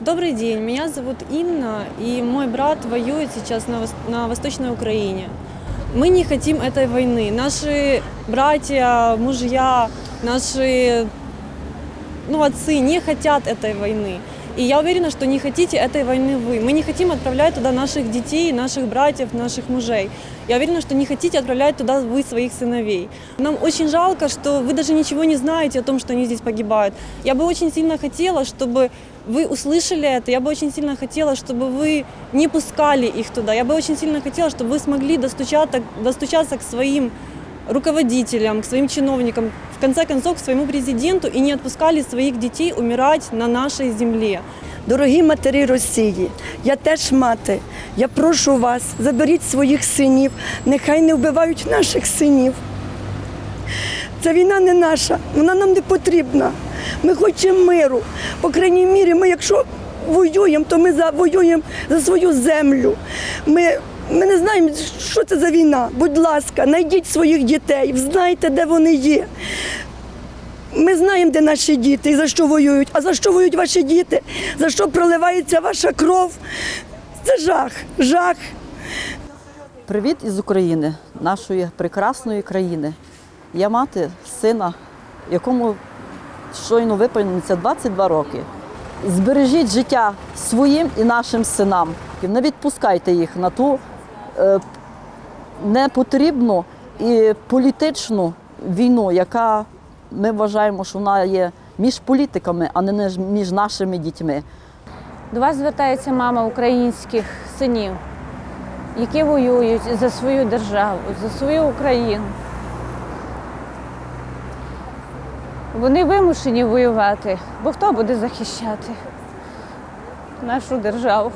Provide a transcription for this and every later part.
Добрый день, меня зовут Инна, и мой брат воюет сейчас на, вос- на Восточной Украине. Мы не хотим этой войны. Наши братья, мужья, наши ну, отцы не хотят этой войны. И я уверена, что не хотите этой войны вы. Мы не хотим отправлять туда наших детей, наших братьев, наших мужей. Я уверена, что не хотите отправлять туда вы своих сыновей. Нам очень жалко, что вы даже ничего не знаете о том, что они здесь погибают. Я бы очень сильно хотела, чтобы вы услышали это. Я бы очень сильно хотела, чтобы вы не пускали их туда. Я бы очень сильно хотела, чтобы вы смогли достучаться, достучаться к своим руководителям, к своим чиновникам, в конце концов, к своему президенту и не отпускали своих детей умирать на нашей земле. Дорогі матері Росії, я теж мати. Я прошу вас, заберіть своїх синів, нехай не вбивають наших синів. Ця війна не наша, вона нам не потрібна. Ми хочемо миру. По крайній мірі, ми, якщо воюємо, то ми за, воюємо за свою землю. Ми, ми не знаємо, що це за війна. Будь ласка, знайдіть своїх дітей, знайте, де вони є. Ми знаємо, де наші діти і за що воюють. А за що воюють ваші діти? За що проливається ваша кров? Це жах, жах. Привіт із України, нашої прекрасної країни. Я мати сина, якому щойно виповниться 22 роки. Збережіть життя своїм і нашим синам. Не відпускайте їх на ту е, непотрібну і політичну війну, яка ми вважаємо, що вона є між політиками, а не між нашими дітьми. До вас звертається мама українських синів, які воюють за свою державу, за свою Україну. Вони вимушені воювати, бо хто буде захищати нашу державу?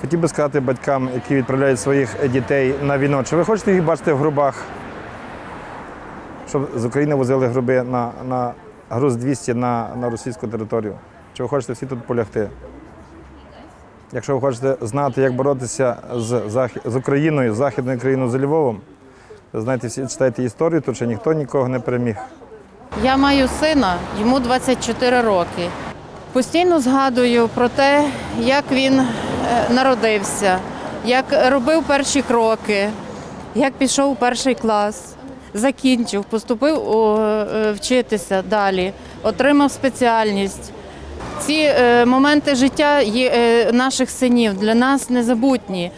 Хотів би сказати батькам, які відправляють своїх дітей на війну, чи ви хочете їх бачити в грубах? Щоб з України возили груби на, на груз 200 на, на російську територію. Чи ви хочете всі тут полягти? Якщо ви хочете знати, як боротися з, з Україною, з Західною країною, з Львовом, ви знаєте, всі читайте історію, тут ще ніхто нікого не переміг. Я маю сина, йому 24 роки. Постійно згадую про те, як він е, народився, як робив перші кроки, як пішов у перший клас, закінчив, поступив е, вчитися далі, отримав спеціальність. Ці е, моменти життя наших синів для нас незабутні.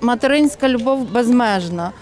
Материнська любов безмежна.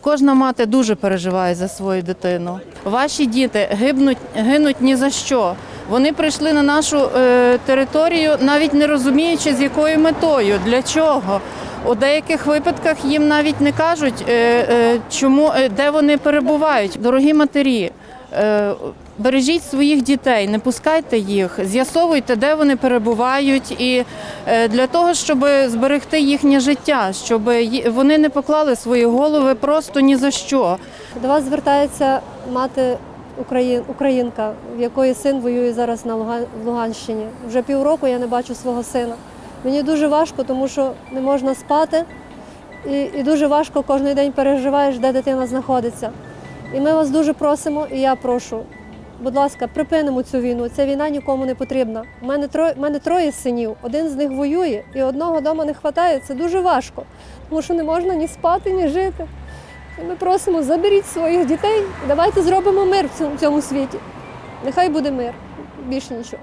Кожна мати дуже переживає за свою дитину. Ваші діти гибнуть, гинуть ні за що. Вони прийшли на нашу е, територію, навіть не розуміючи, з якою метою, для чого. У деяких випадках їм навіть не кажуть, е, е, чому, е, де вони перебувають. Дорогі матері, е, бережіть своїх дітей, не пускайте їх, з'ясовуйте, де вони перебувають, і е, для того, щоб зберегти їхнє життя, щоб вони не поклали свої голови просто ні за що. До вас звертається мати Україн, українка, в якої син воює зараз на Луган, в Луганщині. Вже півроку я не бачу свого сина. Мені дуже важко, тому що не можна спати, і, і дуже важко кожен день переживаєш, де дитина знаходиться. І ми вас дуже просимо, і я прошу. Будь ласка, припинимо цю війну. Ця війна нікому не потрібна. У мене троє, мене троє синів, один з них воює, і одного вдома не вистачає. Це дуже важко, тому що не можна ні спати, ні жити. І ми просимо, заберіть своїх дітей, давайте зробимо мир в цьому світі. Нехай буде мир, більше нічого.